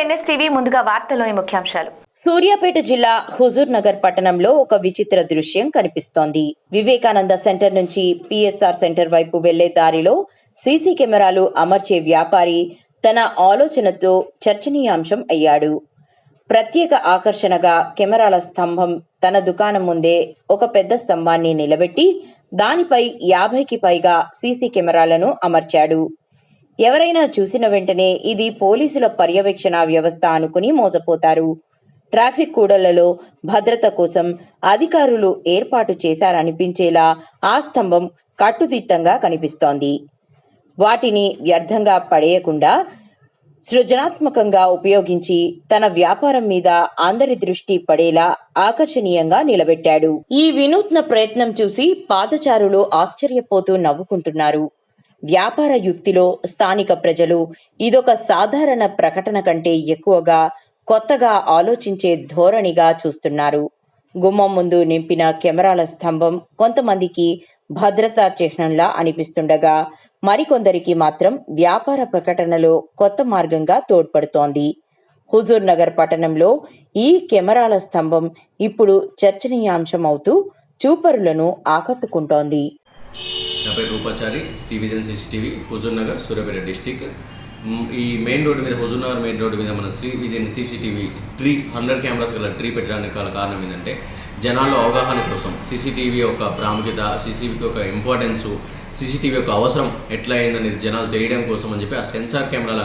NSTV ముందుగా వార్తల్లోని ముఖ్యాంశాలు. సూర్యాపేట జిల్లా హుజూర్ నగర్ పట్టణంలో ఒక విచిత్ర దృశ్యం కనిపిస్తోంది. వివేకానంద సెంటర్ నుంచి పిఎస్ఆర్ సెంటర్ వైపు వెళ్ళే దారిలో సీసీ కెమెరాలు అమర్చే వ్యాపారి తన ఆలోచనతో చర్చనీయాంశం అయ్యాడు. ప్రత్యేక ఆకర్షణగా కెమెరాల స్తంభం తన దుకాణం ముందే ఒక పెద్ద స్తంభాన్ని నిలబెట్టి దానిపై యాభైకి పైగా సీసీ కెమెరాలను అమర్చాడు. ఎవరైనా చూసిన వెంటనే ఇది పోలీసుల పర్యవేక్షణ వ్యవస్థ అనుకుని మోసపోతారు. ట్రాఫిక్ కూడళ్ళలో భద్రత కోసం అధికారులు ఏర్పాటు చేశారనిపించేలా ఆ స్తంభం కట్టుదిట్టంగా కనిపిస్తోంది. వాటిని వ్యర్థంగా పడేయకుండా సృజనాత్మకంగా ఉపయోగించి తన వ్యాపారం మీద అందరి దృష్టి పడేలా ఆకర్షణీయంగా నిలబెట్టాడు. ఈ వినూత్న ప్రయత్నం చూసి పాదచారులు ఆశ్చర్యపోతూ నవ్వుకుంటున్నారు. వ్యాపార యుక్తిలో స్థానిక ప్రజలు ఇదొక సాధారణ ప్రకటన కంటే ఎక్కువగా కొత్తగా ఆలోచించే ధోరణిగా చూస్తున్నారు. గుమ్మం ముందు నింపిన కెమెరాల స్తంభం కొంతమందికి భద్రతా చిహ్నంలా అనిపిస్తుండగా మరికొందరికి మాత్రం వ్యాపార ప్రకటనలో కొత్త మార్గంగా తోడ్పడుతోంది. హుజూర్ నగర్ పట్టణంలో ఈ కెమెరాల స్తంభం ఇప్పుడు చర్చనీయాంశం అవుతూ చూపరులను ఆకట్టుకుంటోంది. నా పేరు Rupachari Sri Vision CCTV Huzur Nagar Suryapet district. ఈ మెయిన్ రోడ్డు మీద హుజూర్ నగర్ మెయిన్ రోడ్డు మీద మన Sri Vision CCTV three hundred cameras గల ట్రీ పెట్టడానికి గల కారణం ఏంటంటే జనాల్లో అవగాహన కోసం సీసీటీవీ యొక్క ప్రాముఖ్యత సీసీటీవీ యొక్క ఇంపార్టెన్స్ సీసీటీవీ యొక్క అవసరం ఎట్లా అయిందనేది జనాలు తెలియడం కోసం అని చెప్పి ఆ సెన్సార్ కెమెరాల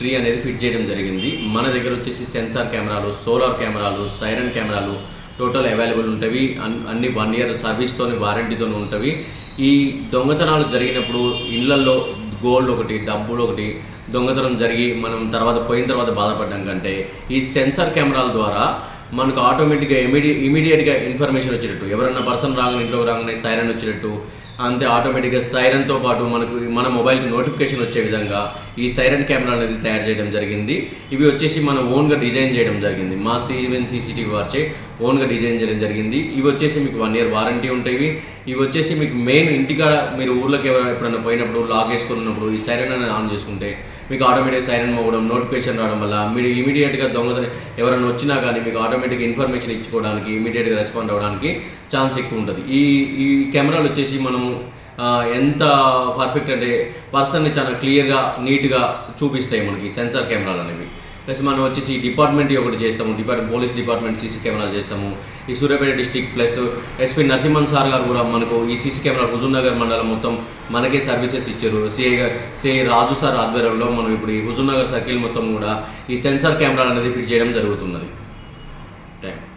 ట్రీ అనేది ఫిట్ చేయడం జరిగింది. మన దగ్గర వచ్చేసి సెన్సార్ కెమెరాలు సోలార్ కెమెరాలు సైరన్ కెమెరాలు టోటల్ అవైలబుల్ ఉంటవి. అన్- అన్ని వన్ ఇయర్ సర్వీస్తోని వారంటీతో ఉంటవి. ఈ దొంగతనాలు జరిగినప్పుడు ఇళ్ళలో గోల్డ్ ఒకటి డబ్బులు ఒకటి దొంగతనం జరిగి మనం తర్వాత పోయిన తర్వాత బాధపడడం కంటే ఈ సెన్సార్ కెమెరాల ద్వారా మనకు ఆటోమేటిక్గా ఇమీడియ ఇమీడియట్గా ఇన్ఫర్మేషన్ వచ్చేటట్టు ఎవరన్నా పర్సన్ రాగానే ఇంట్లోకి రాగానే సైరన్ వచ్చేటట్టు అంతే ఆటోమేటిక్గా సైరన్తో పాటు మనకు మన మొబైల్కి నోటిఫికేషన్ వచ్చే విధంగా ఈ సైరన్ కెమెరా అనేది తయారు చేయడం జరిగింది. ఇవి వచ్చేసి మనం ఓన్గా డిజైన్ చేయడం జరిగింది. మా సీవెన్ సీసీటీవీ వార్చే ఓన్గా డిజైన్ చేయడం జరిగింది. ఇవి వచ్చేసి మీకు వన్ ఇయర్ వారంటీ ఉంటాయి. ఇవి వచ్చేసి మీకు మెయిన్ ఇంటికాడ మీరు ఊర్లోకి ఎవరైనా ఎప్పుడైనా పోయినప్పుడు లాక్ వేసుకున్నప్పుడు ఈ సైరన్ అనేది ఆన్ చేసుకుంటే మీకు ఆటోమేటిక్ సైరన్ మోగడం నోటిఫికేషన్ రావడం వల్ల మీరు ఇమీడియట్గా దొంగతనం ఎవరైనా వచ్చినా కానీ మీకు ఆటోమేటిక్ ఇన్ఫర్మేషన్ ఇచ్చుకోవడానికి ఇమీడియట్గా రెస్పాండ్ అవ్వడానికి ఛాన్స్ ఎక్కువ ఉంటుంది. ఈ ఈ కెమెరాలు వచ్చేసి మనము ఎంత పర్ఫెక్ట్ అంటే పర్సన్ని చాలా క్లియర్గా నీట్గా చూపిస్తాయి మనకి సెన్సార్ కెమెరాలు అనేవి. ప్లస్ మనం వచ్చేసి డిపార్ట్మెంట్ ఒకటి చేస్తాము. డిపార్ట్మెంట్ పోలీస్ డిపార్ట్మెంట్ సీసీ కెమెరాలు చేస్తాము. ఈ Suryapet district plus SP Narasimhan sir garu కూడా మనకు ఈ సీసీ కెమెరా హుజూర్నగర్ మండలం మొత్తం మనకే సర్వీసెస్ ఇచ్చారు. సిఐ సిఐ రాజు సార్ ఆధ్వర్యంలో మనం ఇప్పుడు ఈ హుజూర్నగర్ సర్కిల్ మొత్తం కూడా ఈ సెన్సార్ కెమెరాలు అనేది ఫిట్ చేయడం జరుగుతున్నది. Thank you